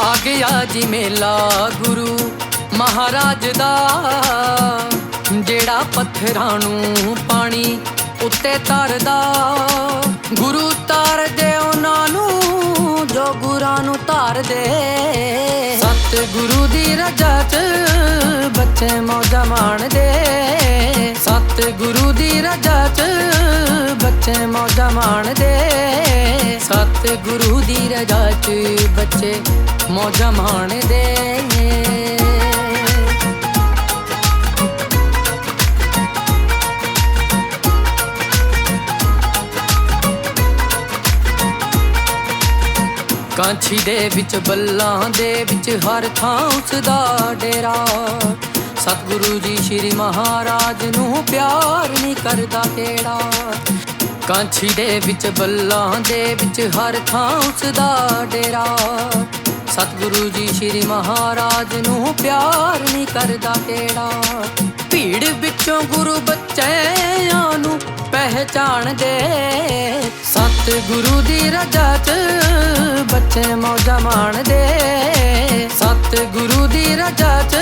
ਆ ਗਿਆ ਜੀ ਮੇਲਾ ਗੁਰੂ ਮਹਾਰਾਜ ਦਾ। ਜਿਹੜਾ ਪੱਥਰਾਂ ਨੂੰ ਪਾਣੀ ਉੱਤੇ ਤਰਦਾ ਗੁਰੂ ਤਾਰਦੇ ਉਹਨਾਂ ਨੂੰ ਜੋ ਗੁਰਾਂ ਨੂੰ ਤਾਰਦੇ ਸਤ ਗੁਰੂ ਦੀ ਰਜਾ ਚ ਬੱਚੇ ਮੌਜਾਂ ਮਾਣਦੇ। ਸਤ ਗੁਰੂ ਦੀ ਰਜਾ ਚ ਬੱਚੇ ਮੌਜਾਂ ਮਾਣਦੇ। ਸਤ ਗੁਰੂ ਦੀ ਰਜਾ ਚ ਬੱਚੇ ਮੌਜਾਂ ਮਾਣਦੇ ਕਾਂਛੀ ਦੇ ਵਿੱਚ ਬੱਲਾਂ ਦੇ ਵਿੱਚ ਹਰ ਥਾਂ ਉਸ ਦਾ ਡੇਰਾ। ਸਤਿਗੁਰੂ ਜੀ ਸ਼੍ਰੀ ਮਹਾਰਾਜ ਨੂੰ ਪਿਆਰ ਨਹੀਂ ਕਰਦਾ ਕਿਹੜਾ। ਕਾਂਛੀ ਦੇ ਵਿੱਚ ਬੱਲਾਂ ਦੇ ਵਿੱਚ ਹਰ ਥਾਂ ਉਸ ਦਾ ਡੇਰਾ। ਸਤਿਗੁਰੂ ਜੀ ਸ਼੍ਰੀ ਮਹਾਰਾਜ ਨੂੰ ਪਿਆਰ ਨਹੀਂ ਕਰਦਾ ਕਿਹੜਾ। ਭੀੜ ਵਿੱਚੋਂ ਗੁਰੂ ਬੱਚਿਆਂ ਨੂੰ ਪਹਿਚਾਣਦੇ ਸਤ ਗੁਰੂ ਦੀ ਰਜਾ ਚ ਬੱਚੇ ਮੌਜਾਂ ਮਾਣਦੇ ਸਤ ਗੁਰੂ ਦੀ ਰਜਾ ਚ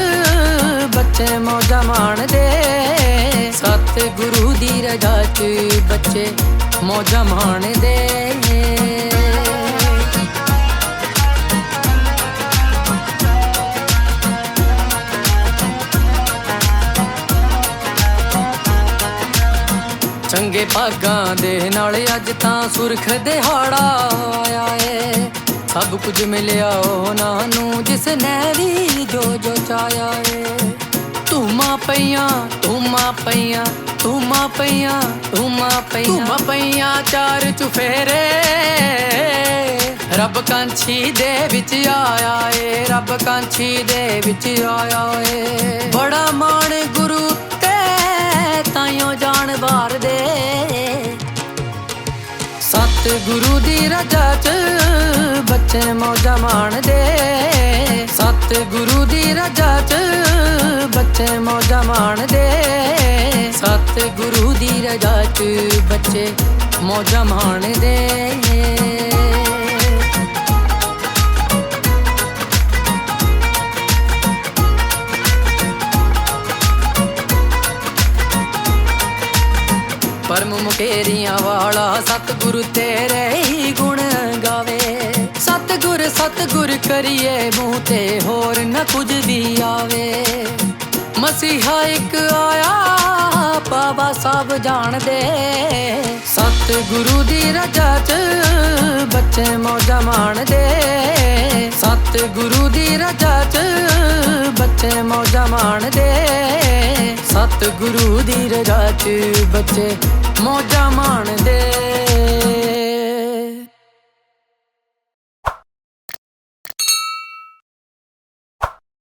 ਬੱਚੇ ਮੌਜਾਂ ਮਾਣਦੇ ਸਤ ਗੁਰੂ ਦੀ ਰਜਾ ਚ ਬੱਚੇ ਮੌਜਾਂ ਮਾਣਦੇ ਚੰਗੇ ਭਾਗਾਂ ਦੇ ਨਾਲ ਅੱਜ ਤਾਂ ਸੁਰਖ ਦਿਹਾੜਾ ਆਇਆ ਏ। ਸਭ ਕੁਝ ਮਿਲਿਆ ਉਹਨਾਂ ਨੂੰ ਜਿਸ ਨੇ ਵੀ ਜੋ ਜੋ ਚਾਇਆ ਏ। ਧੂਮਾਂ ਪਈਆਂ ਧੂਮਾਂ ਪਈਆਂ ਧੂਮਾਂ ਪਈਆਂ ਧੂਮਾਂ ਪਈਆਂ। ਧੂਮਾਂ ਪਈਆਂ ਚਾਰ ਚੁਫੇਰੇ। ਰੱਬ ਕਾਂਛੀ ਦੇ ਵਿੱਚ ਆਇਆ ਏ, ਰੱਬ ਕਾਂਛੀ ਦੇ ਵਿੱਚ ਆਇਆ ਏ। ਬੜਾ ਮਾਣ ਗੁਰੂ ਤੇ ਤਾਈਓ ਜਾਣ ਬਾਰ ਦੇ। ਸਤ ਗੁਰੂ ਦੀ ਰਜਾ ਚ ਬੱਚੇ ਮੌਜਾਂ ਮਾਣਦੇ ਸਤ ਗੁਰੂ ਦੀ ਰਜਾ ਚ ਬੱਚੇ ਮੌਜਾਂ ਮਾਣਦੇ ਸਤ ਗੁਰੂ ਦੀ ਰਜਾ ਚ ਬੱਚੇ ਮੌਜਾਂ ਮਾਣਦੇ। ਪਰਮ ਮੁਕੇਰੀਆਂ ਵਾਲਾ ਸਤਿਗੁਰੂ ਤੇਰੇ ਹੀ ਗੁਣ ਗਾਵੇ। ਸਤਿਗੁਰ ਸਤਿਗੁਰ ਕਰੀਏ ਮੂੰਹ ਤੇ ਹੋਰ ਨਾ ਕੁਝ ਵੀ ਆਵੇ। ਮਸੀਹਾ ਇੱਕ ਆਇਆ ਸਭ ਜਾਣਦੇ। ਸਤਿਗੁਰੂ ਦੀ ਰਜਾ ਚ ਬੱਚੇ ਮੌਜਾਂ ਮਾਣਦੇ। ਸਤਿਗੁਰੂ ਦੀ ਰਜਾ ਚ ਬੱਚੇ ਮੌਜਾਂ ਮਾਣਦੇ। ਸਤਿਗੁਰੂ ਦੀ ਰਜਾ ਚ ਬੱਚੇ ਮੌਜਾਂ ਮਾਣਦੇ।